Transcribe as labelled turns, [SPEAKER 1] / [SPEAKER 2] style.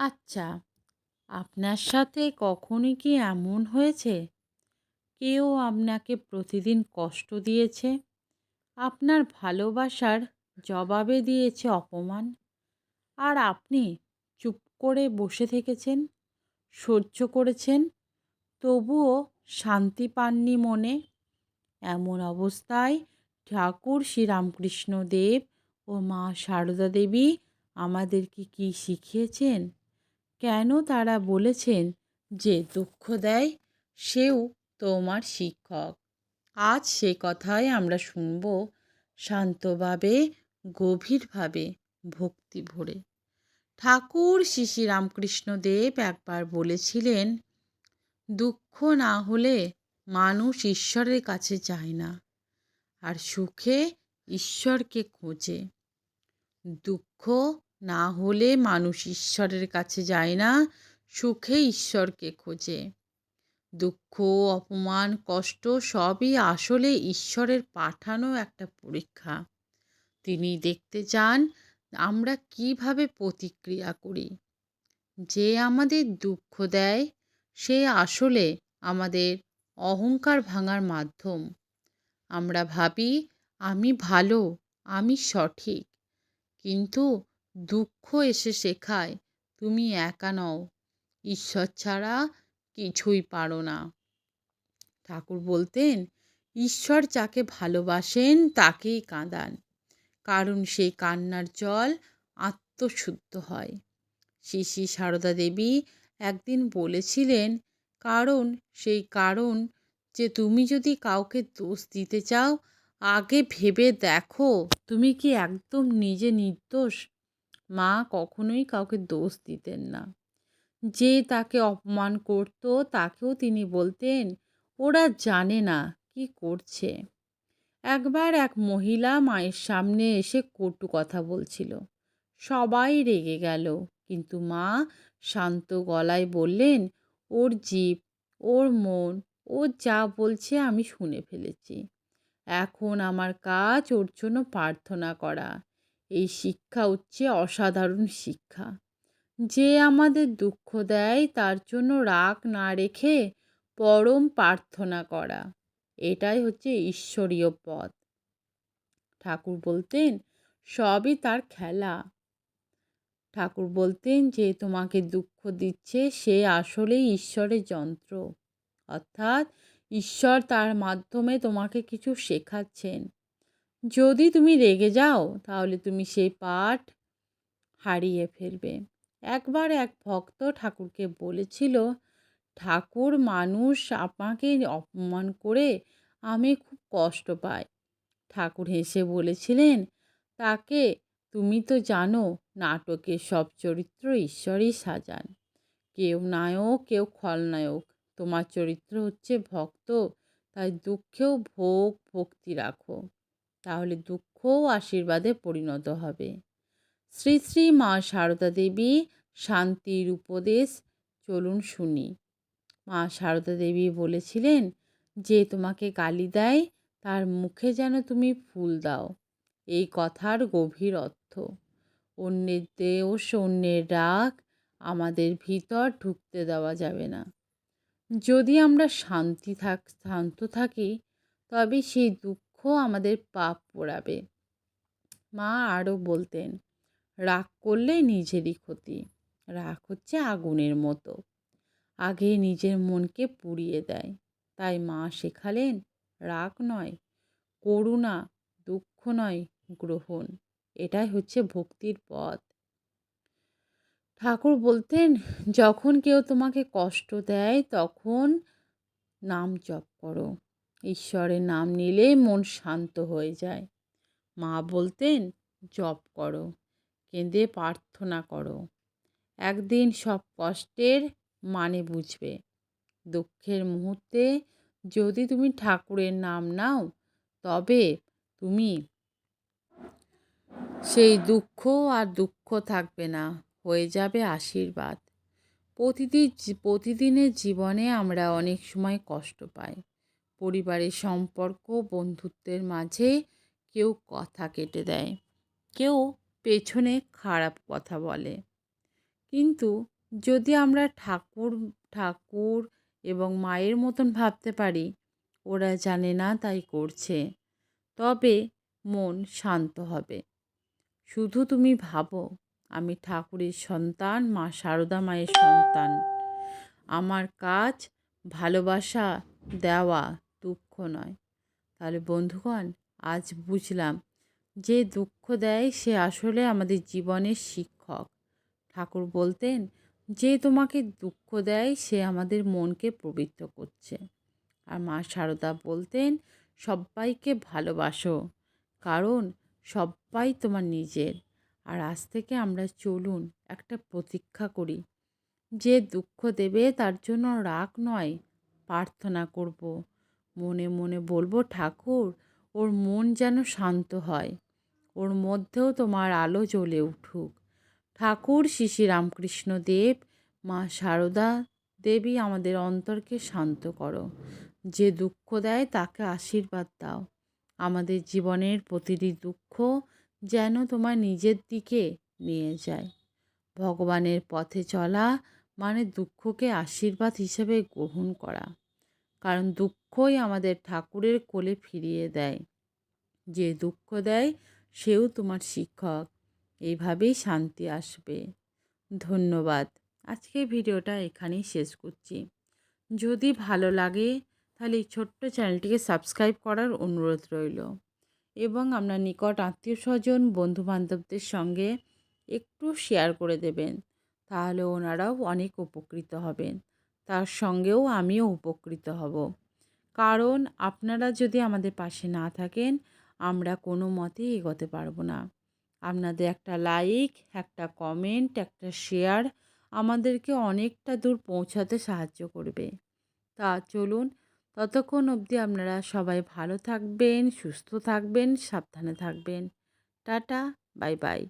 [SPEAKER 1] আচ্ছা আপনার সাথে কখনই কি এমন হয়েছে? কেউ আপনাকে প্রতিদিন কষ্ট দিয়েছে? আপনার ভালোবাসার জবাবে দিয়েছে অপমান? আর আপনি চুপ করে বসে থেকেছেন? সহ্য করেছেন? তবুও শান্তি পাননি মনে? এমন অবস্থায় ঠাকুর শ্রীরামকৃষ্ণ দেব ও মা সারদা দেবী আমাদেরকে কি শিখিয়েছেন? কেন তারা বলেছেন যে দুঃখ দেয়? সেও তোমার শিক্ষক। আজ সে কথাই আমরা শুনব শান্তভাবে, গভীরভাবে, ভক্তি ভরে। ঠাকুর শ্রী শ্রী রামকৃষ্ণ দেব একবার বলেছিলেন, দুঃখ না হলে মানুষ ঈশ্বরের কাছে যায় না, আর সুখে ঈশ্বরকে খোঁজে। দুঃখ না হলে মানুষ ঈশ্বরের কাছে যায় না, সুখে ঈশ্বরকে খোঁজে। দুঃখ, অপমান, কষ্ট সবই আসলে ঈশ্বরের পাঠানো একটা পরীক্ষা। তিনি দেখতে চান আমরা কীভাবে প্রতিক্রিয়া করি। যে আমাদের দুঃখ দেয়, সে আসলে আমাদের অহংকার ভাঙার মাধ্যম। আমরা ভাবি, আমি ভালো, আমি সঠিক। কিন্তু দুঃখ এসে শেখায়, তুমি একা নও, ঈশ্বর ছাড়া কিছুই পারো না। ঠাকুর বলতেন, ঈশ্বর যাকে ভালোবাসেন, তাকেই কাঁদান, কারণ সেই কান্নার জল আত্মশুদ্ধ হয়। শ্রী শ্রী সারদা দেবী একদিন বলেছিলেন, কারণ সেই কারণ যে তুমি যদি কাউকে দোষ দিতে চাও, আগে ভেবে দেখো তুমি কি একদম নিজে নির্দোষ মা কখনোই কাউকে দোষ দিতেন না। যে তাকে অপমান করত, তাকেও তিনি বলতেন, ওরা জানে না কি করছে। একবার এক মহিলা মায়ের সামনে এসে কটু কথা বলছিল। সবাই রেগে গেল, কিন্তু মা শান্ত গলায় বললেন, ওর জীব, ওর মন, ও যা বলছে আমি শুনে ফেলেছি। এখন আমার কাজ ওর জন্য প্রার্থনা করা। এই শিক্ষা হচ্ছে অসাধারণ শিক্ষা। যে আমাদের দুঃখ দেয়, তার জন্য রাগ না রেখে পরম প্রার্থনা করা। এটাই হচ্ছে ঈশ্বরীয় পথ। ঠাকুর বলতেন, সবই তার খেলা। ঠাকুর বলতেন যে, তোমাকে দুঃখ দিচ্ছে, সে আসলেই ঈশ্বরের যন্ত্র। অর্থাৎ ঈশ্বর তার মাধ্যমে তোমাকে কিছু শেখাচ্ছেন। যদি তুমি রেগে যাও, তাহলে তুমি সেই পাঠ হারিয়ে ফেলবে। একবার এক ভক্ত ঠাকুরকে বলেছিল, ঠাকুর, মানুষ আমাকে অপমান করে আমি খুব কষ্ট পাই। ঠাকুর হেসে বলেছিলেন, তাকে তুমি তো জানো নাটকের সব চরিত্র ঈশ্বরই সাজান। কেউ নায়ক, কেউ খলনায়ক। তোমার চরিত্র হচ্ছে ভক্ত, তাই দুঃখেও ভোগ, ভক্তি রাখো। তাহলে দুঃখও আশীর্বাদে পরিণত হবে। শ্রী শ্রী মা সারদা দেবী, শান্তির উপদেশ, চলুন শুনি। মা সারদা দেবী বলেছিলেন, যে তোমাকে গালি দেয়, তার মুখে যেন তুমি ফুল দাও। এই কথার গভীর অর্থ। অন্যের দেশ, অন্যের রাগ আমাদের ভিতর ঢুকতে দেওয়া যাবে না। যদি আমরা শান্তি থাক, শান্ত থাকি, তবে সেই দুঃখ আমাদের পাপ পোড়াবে। মা আরও বলতেন, রাগ করলে নিজেরই ক্ষতি, রাগ হচ্ছে আগুনের মতো। আগে নিজের মনকে পুড়িয়ে দেয়। তাই মা শেখালেন, রাগ নয়, করুণা, দুঃখ নয়, গ্রহণ। এটাই হচ্ছে ভক্তির পথ। ঠাকুর বলতেন, যখন কেউ তোমাকে কষ্ট দেয়, তখন নাম জপ করো। ঈশ্বরের নাম নিলে মন শান্ত হয়ে যায়। মা বলতেন, জপ করো, কেঁদে প্রার্থনা করো। একদিন সব কষ্টের মানে বুঝবে। দুঃখের মুহূর্তে যদি তুমি ঠাকুরের নাম নাও, তবে তুমি সেই দুঃখ আর দুঃখ থাকবে না, হয়ে যাবে আশীর্বাদ। প্রতিদিন প্রতিদিনের জীবনে আমরা অনেক সময় কষ্ট পাই। পরিবারের সম্পর্ক, বন্ধুত্বের মাঝে কেউ কথা কেটে দেয়। কেউ পেছনে খারাপ কথা বলে। কিন্তু যদি আমরা ঠাকুর ঠাকুর এবং মায়ের মতন ভাবতে পারি, ওরা জানে না তাই করছে। তবে মন শান্ত হবে। শুধু তুমি ভাবো, আমি ঠাকুরের সন্তান, মা সারদা মায়ের সন্তান। আমার কাজ ভালোবাসা দেওয়া। নয়। তাহলে বন্ধুগণ, আজ বুঝলাম যে দুঃখ দেয় সে আসলে আমাদের জীবনের শিক্ষক। ঠাকুর বলতেন, যে তোমাকে দুঃখ দেয় সে আমাদের মনকে পবিত্র করছে। আর মা সারদা বলতেন সবাইকে ভালোবাসো, কারণ সবাই তোমার নিজের। আর আজ থেকে আমরা চলুন একটা প্রতীক্ষা করি। যে দুঃখ দেবে তার জন্য রাগ নয়, প্রার্থনা করব। মনে মনে বলব, ঠাকুর, ওর মন যেন শান্ত হয়, ওর মধ্যেও তোমার আলো জ্বলে উঠুক। ঠাকুর, শ্রী শ্রী রামকৃষ্ণ দেব, মা সারদা দেবী আমাদের অন্তরকে শান্ত করো। যে দুঃখ দেয় তাকে আশীর্বাদ দাও। আমাদের জীবনের প্রতিটি দুঃখ যেন তোমার নিজের দিকে নিয়ে যায়। ভগবানের পথে চলা মানে দুঃখকে আশীর্বাদ হিসেবে গ্রহণ করা। কারণ দুঃখই আমাদের ঠাকুরের কোলে ফিরিয়ে দেয়। যে দুঃখ দেয়, সেও তোমার শিক্ষক। এইভাবেই শান্তি আসবে। ধন্যবাদ। আজকের ভিডিওটা এখানেই শেষ করছি। যদি ভালো লাগে, তাহলে এই ছোট্ট চ্যানেলটিকে সাবস্ক্রাইব করার অনুরোধ রইল। এবং আপনার নিকট আত্মীয় স্বজন বন্ধুবান্ধবদের সঙ্গে একটু শেয়ার করে দেবেন। তাহলে ওনারাও অনেক উপকৃত হবেন। তার সঙ্গেও আমিও উপকৃত হব। কারণ আপনারা যদি আমাদের পাশে না থাকেন, আমরা কোনো মতেই এগোতে পারব না। আপনাদের একটা লাইক একটা কমেন্ট একটা শেয়ার আমাদেরকে অনেকটা দূর পৌঁছাতে সাহায্য করবে। তা চলুন, ততক্ষণ অবধি আপনারা সবাই ভালো থাকবেন, সুস্থ থাকবেন, সাবধানে থাকবেন। Tata, bye bye.